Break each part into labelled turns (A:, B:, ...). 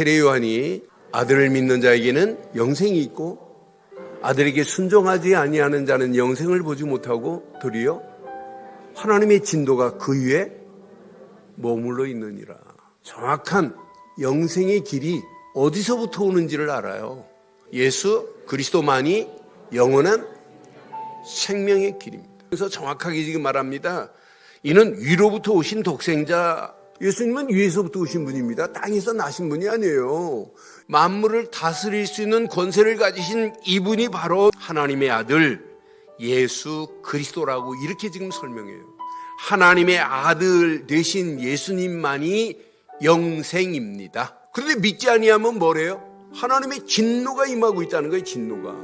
A: 세례 요한이 아들을 믿는 자에게는 영생이 있고 아들에게 순종하지 아니하는 자는 영생을 보지 못하고 도리어 하나님의 진도가 그 위에 머물러 있느니라. 정확한 영생의 길이 어디서부터 오는지를 알아요. 예수 그리스도만이 영원한 생명의 길입니다. 그래서 정확하게 지금 말합니다. 이는 위로부터 오신 독생자 예수님은 위에서부터 오신 분입니다. 땅에서 나신 분이 아니에요. 만물을 다스릴 수 있는 권세를 가지신 이분이 바로 하나님의 아들 예수 그리스도라고 이렇게 지금 설명해요. 하나님의 아들 되신 예수님만이 영생입니다. 그런데 믿지 아니하면 뭐래요? 하나님의 진노가 임하고 있다는 거예요, 진노가.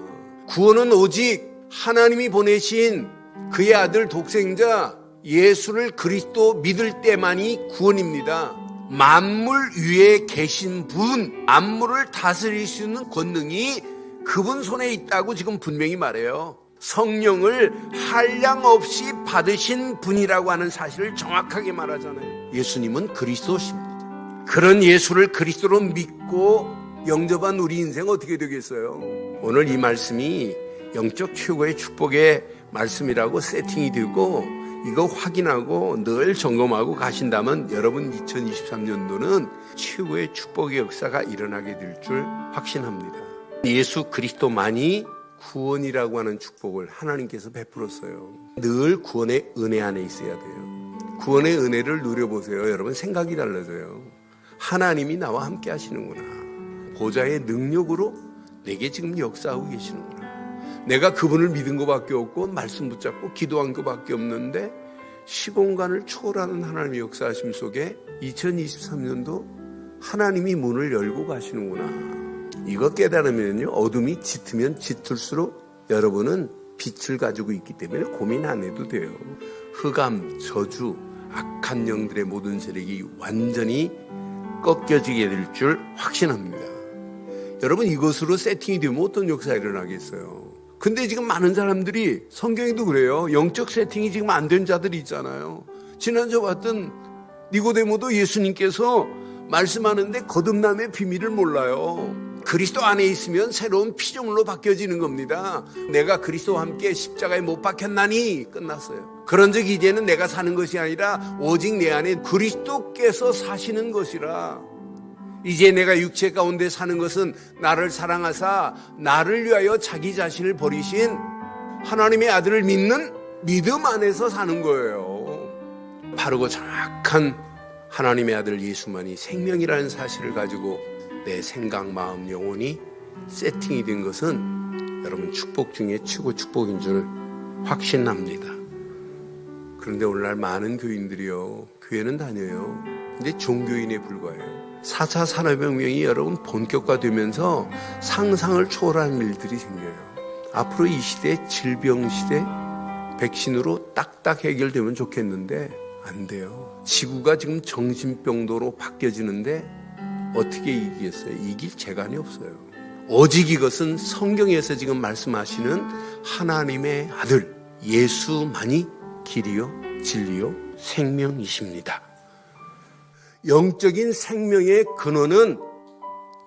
A: 구원은 오직 하나님이 보내신 그의 아들 독생자 예수를 그리스도 믿을 때만이 구원입니다. 만물 위에 계신 분, 만물을 다스릴 수 있는 권능이 그분 손에 있다고 지금 분명히 말해요. 성령을 한량 없이 받으신 분이라고 하는 사실을 정확하게 말하잖아요. 예수님은 그리스도십니다. 그런 예수를 그리스도로 믿고 영접한 우리 인생 어떻게 되겠어요? 오늘 이 말씀이 영적 최고의 축복의 말씀이라고 세팅이 되고 이거 확인하고 늘 점검하고 가신다면 여러분 2023년도는 최고의 축복의 역사가 일어나게 될 줄 확신합니다. 예수 그리스도만이 구원이라고 하는 축복을 하나님께서 베풀었어요. 늘 구원의 은혜 안에 있어야 돼요. 구원의 은혜를 누려보세요. 여러분 생각이 달라져요. 하나님이 나와 함께 하시는구나. 보좌의 능력으로 내게 지금 역사하고 계시는구나. 내가 그분을 믿은 것밖에 없고 말씀 붙잡고 기도한 것밖에 없는데 시공간을 초월하는 하나님의 역사하심 속에 2023년도 하나님이 문을 열고 가시는구나. 이거 깨달으면요 어둠이 짙으면 짙을수록 여러분은 빛을 가지고 있기 때문에 고민 안 해도 돼요. 흑암, 저주, 악한 영들의 모든 세력이 완전히 꺾여지게 될 줄 확신합니다. 여러분 이것으로 세팅이 되면 어떤 역사가 일어나겠어요? 근데 지금 많은 사람들이 성경에도 그래요. 영적 세팅이 지금 안 된 자들이 있잖아요. 지난주 봤던 니고데모도 예수님께서 말씀하는데 거듭남의 비밀을 몰라요. 그리스도 안에 있으면 새로운 피조물로 바뀌어지는 겁니다. 내가 그리스도와 함께 십자가에 못 박혔나니 끝났어요. 그런즉 이제는 내가 사는 것이 아니라 오직 내 안에 그리스도께서 사시는 것이라. 이제 내가 육체 가운데 사는 것은 나를 사랑하사 나를 위하여 자기 자신을 버리신 하나님의 아들을 믿는 믿음 안에서 사는 거예요. 바르고 정확한 하나님의 아들 예수만이 생명이라는 사실을 가지고 내 생각, 마음, 영혼이 세팅이 된 것은 여러분 축복 중에 최고 축복인 줄 확신합니다. 그런데 오늘날 많은 교인들이요, 교회는 다녀요. 근데 종교인에 불과해요. 4차 산업혁명이 여러분 본격화되면서 상상을 초월한 일들이 생겨요. 앞으로 이 시대 질병 시대 백신으로 딱딱 해결되면 좋겠는데 안 돼요. 지구가 지금 정신병도로 바뀌어지는데 어떻게 이기겠어요? 이길 재간이 없어요. 오직 이것은 성경에서 지금 말씀하시는 하나님의 아들 예수만이 길이요 진리요 생명이십니다. 영적인 생명의 근원은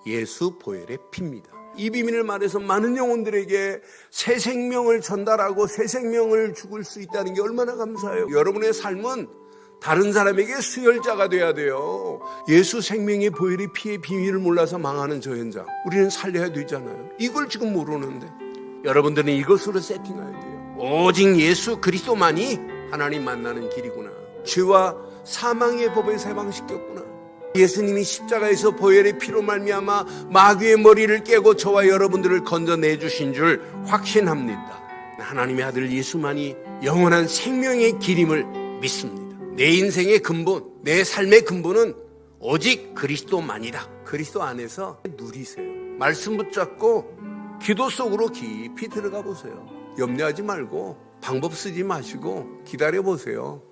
A: 예수 보혈의 피입니다. 이 비밀을 말해서 많은 영혼들에게 새 생명을 전달하고 새 생명을 죽을 수 있다는 게 얼마나 감사해요. 여러분의 삶은 다른 사람에게 수혈자가 돼야 돼요. 예수 생명의 보혈의 피의 비밀을 몰라서 망하는 저 현장. 우리는 살려야 되잖아요. 이걸 지금 모르는데. 여러분들은 이것으로 세팅해야 돼요. 오직 예수 그리스도만이 하나님 만나는 길이구나. 죄와 사망의 법에서 해방시켰구나. 예수님이 십자가에서 보혈의 피로 말미암아 마귀의 머리를 깨고 저와 여러분들을 건져내 주신 줄 확신합니다. 하나님의 아들 예수만이 영원한 생명의 길임을 믿습니다. 내 인생의 근본, 내 삶의 근본은 오직 그리스도만이다. 그리스도 안에서 누리세요. 말씀 붙잡고 기도 속으로 깊이 들어가 보세요. 염려하지 말고 방법 쓰지 마시고 기다려 보세요.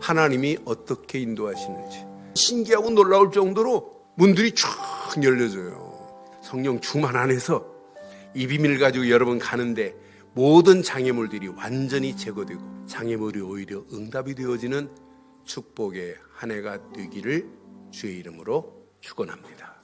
A: 하나님이 어떻게 인도하시는지 신기하고 놀라울 정도로 문들이 쫙 열려져요. 성령 충만 안에서 이 비밀을 가지고 여러분 가는데 모든 장애물들이 완전히 제거되고 장애물이 오히려 응답이 되어지는 축복의 한 해가 되기를 주의 이름으로 축원합니다.